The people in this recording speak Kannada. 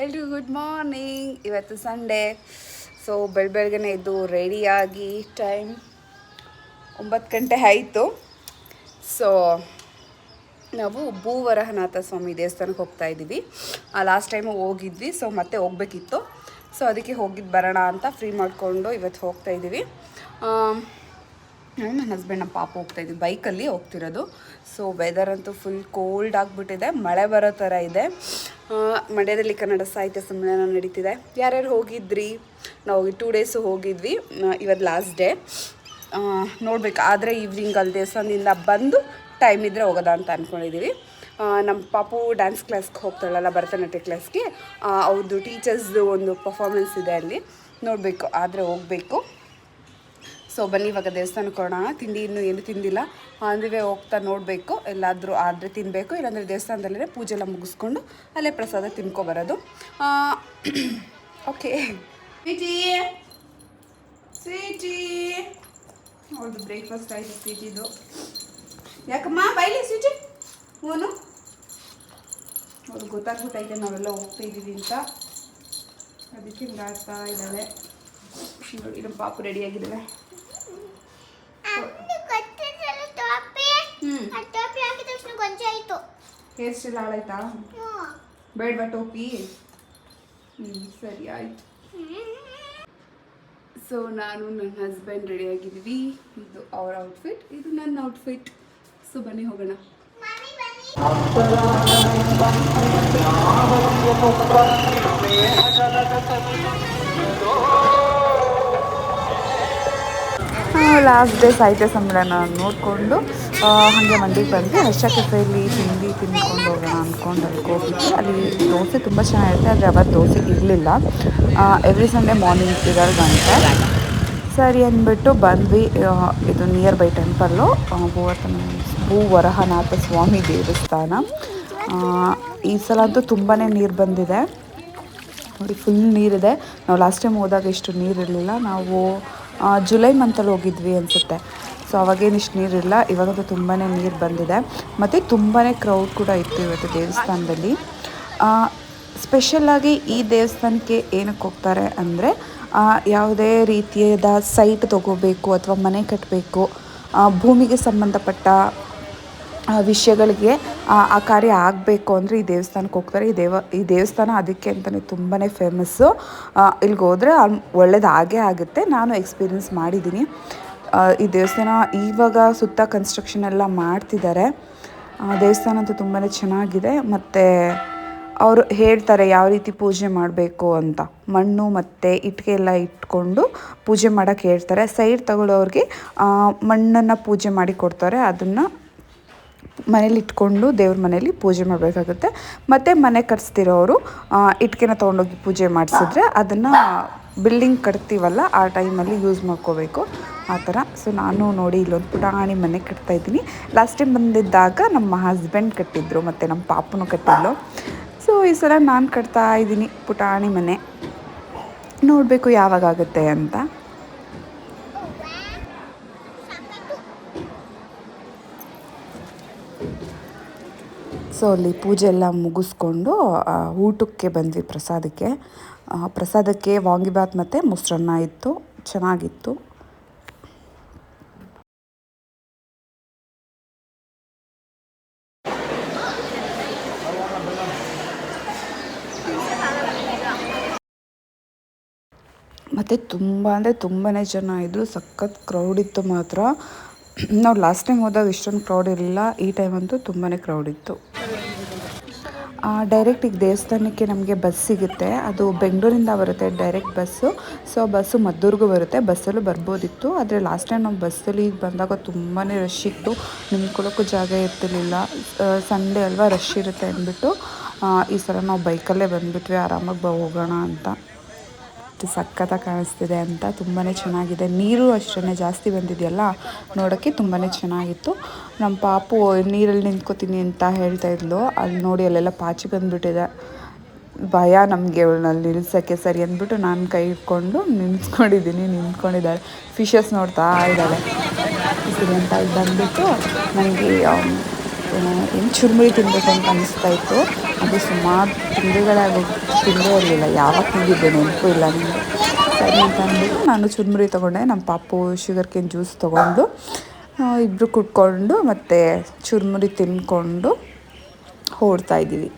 ಎಲ್ರಿಗೂ ಗುಡ್ ಮಾರ್ನಿಂಗ್ ಇವತ್ತು ಸಂಡೇ ಸೊ ಬೆಳ ಬೆಳಗ್ಗೆನೆ ಇದ್ದು ರೆಡಿಯಾಗಿ ಟೈಮ್ ಒಂಬತ್ತು ಗಂಟೆ ಆಯಿತು. ಸೊ ನಾವು ಭೂವರಹನಾಥ ಸ್ವಾಮಿ ದೇವಸ್ಥಾನಕ್ಕೆ ಹೋಗ್ತಾ ಇದ್ದೀವಿ. ಲಾಸ್ಟ್ ಟೈಮು ಹೋಗಿದ್ವಿ ಸೊ ಮತ್ತೆ ಹೋಗ್ಬೇಕಿತ್ತು. ಸೊ ಅದಕ್ಕೆ ಹೋಗಿದ್ದು ಬರೋಣ ಅಂತ ಫ್ರೀ ಮಾಡಿಕೊಂಡು ಇವತ್ತು ಹೋಗ್ತಾ ಇದ್ದೀವಿ. ನಾನು ನನ್ನ ಹಸ್ಬೆಂಡ್ ನಮ್ಮ ಪಾಪ ಹೋಗ್ತಾ ಇದ್ವಿ ಬೈಕಲ್ಲಿ ಹೋಗ್ತಿರೋದು. ಸೊ ವೆದರ್ ಅಂತೂ ಫುಲ್ ಕೋಲ್ಡ್ ಆಗಿಬಿಟ್ಟಿದೆ. ಮಳೆ ಬರೋ ಥರ ಇದೆ. ಆ, ಮಂಡ್ಯದಲ್ಲಿ ಕನ್ನಡ ಸಾಹಿತ್ಯ ಸಮ್ಮೇಳನ ನಡೀತಿದೆ. ಯಾರ್ಯಾರು ಹೋಗಿದ್ರಿ? ನಾವು ಟೂ ಡೇಸು ಹೋಗಿದ್ವಿ. ಇವತ್ತು ಲಾಸ್ಟ್ ಡೇ ನೋಡ್ಬೇಕು. ಆದರೆ ಈವ್ನಿಂಗ್ ಅಲ್ಲಿ ದೇವಸ್ಥಾನದಿಂದ ಬಂದು ಟೈಮ್ ಇದ್ದರೆ ಹೋಗೋದ ಅಂತ ಅಂದ್ಕೊಂಡಿದ್ದೀವಿ ನಮ್ಮ ಪಾಪು ಡ್ಯಾನ್ಸ್ ಕ್ಲಾಸ್ಗೆ ಹೋಗ್ತಾಳಲ್ಲ, ಭರತನಾಟ್ಯ ಕ್ಲಾಸ್ಗೆ ಅವ್ರದ್ದು ಟೀಚರ್ಸ್ದು ಒಂದು ಪರ್ಫಾರ್ಮೆನ್ಸ್ ಇದೆ ಅಲ್ಲಿ. ನೋಡಬೇಕು. ಆದರೆ ಹೋಗಬೇಕು. ಸೊ ಬನ್ನಿ, ಇವಾಗ ದೇವಸ್ಥಾನಕ್ಕೆ ಹೋಗೋಣ. ತಿಂಡಿ ಇನ್ನೂ ಏನು ತಿಂದಿಲ್ಲ. ಅಂದಿವೆ ಹೋಗ್ತಾ ನೋಡಬೇಕು. ಎಲ್ಲಾದರೂ ಆದರೆ ತಿನ್ನಬೇಕು ಇಲ್ಲಾಂದರೆ ದೇವಸ್ಥಾನದಲ್ಲೇ ಪೂಜೆ ಎಲ್ಲ ಮುಗಿಸ್ಕೊಂಡು ಅಲ್ಲೇ ಪ್ರಸಾದ ತಿನ್ಕೊಬರೋದು. ಓಕೆ. ಸ್ವೀಟಿ. ಅವ್ರದ್ದು ಬ್ರೇಕ್ಫಾಸ್ಟ್ ಆಯಿತು ಸ್ವೀಟಿದು. ಯಾಕಮ್ಮ, ಬೈಲಿ ಸ್ವೀಟಿ? ಹೂನು? ಅವ್ರಿಗೆ ಗೊತ್ತಾಗ್ಬಿಟ್ಟೈತೆ, ನಾವೆಲ್ಲ ಹೋಗ್ತಾ ಇದ್ದೀವಿ ಅಂತ. ಅದಕ್ಕೆ ಹಿಂಗಾಗ್ತಾ ಇದ್ದಾಳೆ. ನಮ್ಮ ಪಾಪು ರೆಡಿಯಾಗಿದ್ದಾಳೆ ಹೇರ್ ಸ್ಟೈಲ್ ಹಾಳಾಯ್ತಾ ಬೇಡವಾ ಟೋಪಿ ಹ್ಞೂ ಸರಿ ಆಯಿತು ಸೊ ನಾನು ನನ್ನ ಹಸ್ಬೆಂಡ್ ರೆಡಿ ಆಗಿದ್ದೀವಿ ಇದು ಅವ್ರ ಔಟ್ಫಿಟ್ ಇದು ನನ್ನ ಔಟ್ಫಿಟ್ ಸೊ ಬನ್ನಿ ಹೋಗೋಣ ಮಮ್ಮಿ ಬನ್ನಿ ಲಾಸ್ಟ್ ಡೇ ಸಾಹಿತ್ಯ ಸಮ್ಮೇಳನ ನೋಡಿಕೊಂಡು ಹಾಗೆ ಮಂಡಿಗೆ ಬಂದು ಹರ್ಷ ಕೆಫೆಯಲ್ಲಿ ತಿಂಡಿ ತಿನ್ಕೊಂಡು ಹೋಗೋಣ ಅಂದ್ಕೊಂಡು ಅಲ್ಲಿ ಹೋಗಿದ್ವಿ ಅಲ್ಲಿ ದೋಸೆ ತುಂಬ ಚೆನ್ನಾಗಿರುತ್ತೆ. ಆದರೆ ಅವತ್ತು ದೋಸೆ ಇರಲಿಲ್ಲ. ಎವ್ರಿ ಸಂಡೇ ಮಾರ್ನಿಂಗ್ ಇರೋದು ಅಂತ ಸರಿ ಅಂದ್ಬಿಟ್ಟು ಬಂದ್ವಿ. ಇದು ನಿಯರ್ ಬೈ ಟೆಂಪಲ್ಲು ಭೂವರ್ತನ ಭೂವರಹನಾಥ ಸ್ವಾಮಿ ದೇವಸ್ಥಾನ. ಈ ಸಲ ಅಂತೂ ತುಂಬಾ ನೀರು ಬಂದಿದೆ. ನೋಡಿ ಫುಲ್ ನೀರಿದೆ. ನಾವು ಲಾಸ್ಟ್ ಟೈಮ್ ಹೋದಾಗ ಇಷ್ಟು ನೀರಿರಲಿಲ್ಲ. ನಾವು ಜುಲೈ ಮಂತಲ್ಲಿ ಹೋಗಿದ್ವಿ ಅನಿಸುತ್ತೆ. ಸೊ ಅವಾಗೇನು ಇಷ್ಟು ನೀರಿಲ್ಲ ಇವಾಗಂತೂ ತುಂಬಾ ನೀರು ಬಂದಿದೆ. ಮತ್ತು ತುಂಬಾ ಕ್ರೌಡ್ ಕೂಡ ಇತ್ತು ಇವತ್ತು ದೇವಸ್ಥಾನದಲ್ಲಿ. ಸ್ಪೆಷಲ್ಲಾಗಿ ಈ ದೇವಸ್ಥಾನಕ್ಕೆ ಏನಕ್ಕೆ ಹೋಗ್ತಾರೆ ಅಂದರೆ ಯಾವುದೇ ರೀತಿಯಾದ ಸೈಟ್ ತಗೋಬೇಕು ಅಥವಾ ಮನೆ ಕಟ್ಟಬೇಕು ಭೂಮಿಗೆ ಸಂಬಂಧಪಟ್ಟ ವಿಷಯಗಳಿಗೆ ಆ ಕಾರ್ಯ ಆಗಬೇಕು ಅಂದರೆ ಈ ದೇವಸ್ಥಾನಕ್ಕೆ ಹೋಗ್ತಾರೆ. ಈ ದೇವ, ಈ ದೇವಸ್ಥಾನ ಅದಕ್ಕೆ ಅಂತಲೇ ತುಂಬಾ ಫೇಮಸ್ಸು ಇಲ್ಲಿಗೆ ಹೋದರೆ ಒಳ್ಳೇದು ಆಗೇ ಆಗುತ್ತೆ. ನಾನು ಎಕ್ಸ್ಪೀರಿಯನ್ಸ್ ಮಾಡಿದ್ದೀನಿ. ಈ ದೇವಸ್ಥಾನ ಇವಾಗ ಸುತ್ತ ಕನ್ಸ್ಟ್ರಕ್ಷನ್ ಎಲ್ಲ ಮಾಡ್ತಿದ್ದಾರೆ. ದೇವಸ್ಥಾನ ಅಂತೂ ತುಂಬಾ ಚೆನ್ನಾಗಿದೆ. ಮತ್ತು ಅವರು ಹೇಳ್ತಾರೆ ಯಾವ ರೀತಿ ಪೂಜೆ ಮಾಡಬೇಕು ಅಂತ. ಮಣ್ಣು ಮತ್ತು ಇಟ್ಟಿಗೆ ಎಲ್ಲ ಇಟ್ಕೊಂಡು ಪೂಜೆ ಮಾಡೋಕ್ಕೆ ಹೇಳ್ತಾರೆ. ಸೈಡ್ ತಗೊಳ್ಳೋರಿಗೆ ಮಣ್ಣನ್ನು ಪೂಜೆ ಮಾಡಿ ಕೊಡ್ತಾರೆ. ಅದನ್ನು ಮನೇಲಿ ಇಟ್ಕೊಂಡು ದೇವ್ರ ಮನೇಲಿ ಪೂಜೆ ಮಾಡಬೇಕಾಗುತ್ತೆ. ಮತ್ತು ಮನೆ ಕಟ್ಸ್ತಿರೋರು ಇಟ್ಕೆನ ತೊಗೊಂಡೋಗಿ ಪೂಜೆ ಮಾಡಿಸಿದ್ರೆ ಅದನ್ನು ಬಿಲ್ಡಿಂಗ್ ಕಟ್ತೀವಲ್ಲ, ಆ ಟೈಮಲ್ಲಿ ಯೂಸ್ ಮಾಡ್ಕೋಬೇಕು. ಆ ಥರ. ಸೊ, ನಾನು ನೋಡಿ ಇಲ್ಲೊಂದು ಪುಟಾಣಿ ಮನೆ ಕಟ್ತಾ ಇದ್ದೀನಿ. ಲಾಸ್ಟ್ ಟೈಮ್ ಬಂದಿದ್ದಾಗ ನಮ್ಮ ಹಸ್ಬೆಂಡ್ ಕಟ್ಟಿದ್ರು, ಮತ್ತು ನಮ್ಮ ಪಾಪನೂ ಕಟ್ಟಿದ್ಲು. ಸೊ, ಈ ಸಲ ನಾನು ಕಟ್ತಾ ಇದ್ದೀನಿ ಪುಟಾಣಿ ಮನೆ. ನೋಡಬೇಕು ಯಾವಾಗ ಆಗುತ್ತೆ ಅಂತ. ಸೊ ಅಲ್ಲಿ ಪೂಜೆ ಎಲ್ಲ ಮುಗಿಸ್ಕೊಂಡು ಊಟಕ್ಕೆ ಬಂದ್ವಿ ಪ್ರಸಾದಕ್ಕೆ. ಪ್ರಸಾದಕ್ಕೆ ವಾಂಗಿಬಾತ್ ಮತ್ತು ಮೊಸರನ್ನ ಇತ್ತು. ಚೆನ್ನಾಗಿತ್ತು. ಮತ್ತು ತುಂಬ, ಅಂದರೆ ತುಂಬಾ ಜನ ಇದ್ದರು ಸಖತ್ ಕ್ರೌಡ್ ಇತ್ತು ಮಾತ್ರ. ನಾವು ಲಾಸ್ಟ್ ಟೈಮ್ ಹೋದಾಗ ಇಷ್ಟೊಂದು ಕ್ರೌಡ್ ಇರಲಿಲ್ಲ. ಈ ಟೈಮ್ ಅಂತೂ ತುಂಬಾ ಕ್ರೌಡ್ ಇತ್ತು. ಡೈರೆಕ್ಟ್ ಈಗ ದೇವಸ್ಥಾನಕ್ಕೆ ನಮಗೆ ಬಸ್ ಸಿಗುತ್ತೆ. ಅದು ಬೆಂಗಳೂರಿಂದ ಬರುತ್ತೆ ಡೈರೆಕ್ಟ್ ಬಸ್ಸು ಸೊ ಬಸ್ಸು ಮದ್ದೂರಿಗೂ ಬರುತ್ತೆ. ಬಸ್ಸಲ್ಲೂ ಬರ್ಬೋದಿತ್ತು. ಆದರೆ ಲಾಸ್ಟ್ ಟೈಮ್ ನಾವು ಬಸ್ಸಲ್ಲಿ ಬಂದಾಗ ತುಂಬಾ ರಶ್ ಇತ್ತು. ನಿಂತ್ಕೊಳ್ಳೋಕ್ಕೂ ಜಾಗ ಇರ್ತಿರ್ಲಿಲ್ಲ. ಸಂಡೇ ಅಲ್ವಾ ರಶ್ ಇರುತ್ತೆ ಅಂದ್ಬಿಟ್ಟು ಈ ಸಲ ನಾವು ಬೈಕಲ್ಲೇ ಬಂದುಬಿಟ್ವಿ. ಆರಾಮಾಗಿ ಬ, ಹೋಗೋಣ ಅಂತ. ಎಷ್ಟು ಸಖತ್ತಾಗಿ ಕಾಣಿಸ್ತಿದೆ ಅಂತ ತುಂಬಾ ಚೆನ್ನಾಗಿದೆ. ನೀರು ಅಷ್ಟೇ ಜಾಸ್ತಿ ಬಂದಿದೆಯಲ್ಲ ನೋಡೋಕ್ಕೆ ತುಂಬಾ ಚೆನ್ನಾಗಿತ್ತು. ನಮ್ಮ ಪಾಪು ನೀರಲ್ಲಿ ನಿಂತ್ಕೋತೀನಿ ಅಂತ ಹೇಳ್ತಾ ಇದ್ಲು. ಅಲ್ಲಿ ನೋಡಿ ಅಲ್ಲೆಲ್ಲ ಪಾಚಿ ಬಂದುಬಿಟ್ಟಿದೆ. ಭಯ ನಮಗೆ ಅವಳಲ್ಲಿ ನಿಲ್ಸೋಕ್ಕೆ ಸರಿ ಅಂದ್ಬಿಟ್ಟು ನಾನು ಕೈ ಇಟ್ಕೊಂಡು ನಿಂತ್ಕೊಂಡಿದ್ದೀನಿ, ನಿಂತ್ಕೊಂಡಿದ್ದಾಳೆ. ಫಿಶಸ್ ನೋಡ್ತಾ ಇದ್ದಾಳೆ. ಅಂತ ಬಂದುಬಿಟ್ಟು ನನಗೆ ಏನು ಚುರುಮುರಿ ತಿನ್ನಬೇಕು ಅಂತ ಅನಿಸ್ತಾ ಇತ್ತು. ಅದು ಸುಮಾರು ತಿಂಡಿಗಳಾಗ ತಿಂದೇ ಇರಲಿಲ್ಲ. ಯಾವಾಗ ತಿಂದಿದ್ದೆ ನೆನಪು ಇಲ್ಲ ನನಗೆ ಸರಿ ಅಂತ ಅಂದ್ಬಿಟ್ಟು ನಾನು ಚುರುಮುರಿ ತೊಗೊಂಡೆ. ನಮ್ಮ ಪಾಪು ಶುಗರ್ ಕೇನ್ ಜ್ಯೂಸ್ ತೊಗೊಂಡು ಇಬ್ಬರು ಕುಟ್ಕೊಂಡು ಮತ್ತು ಚುರುಮುರಿ ತಿಂದ್ಕೊಂಡು ಓಡ್ತಾ ಇದ್ದೀವಿ.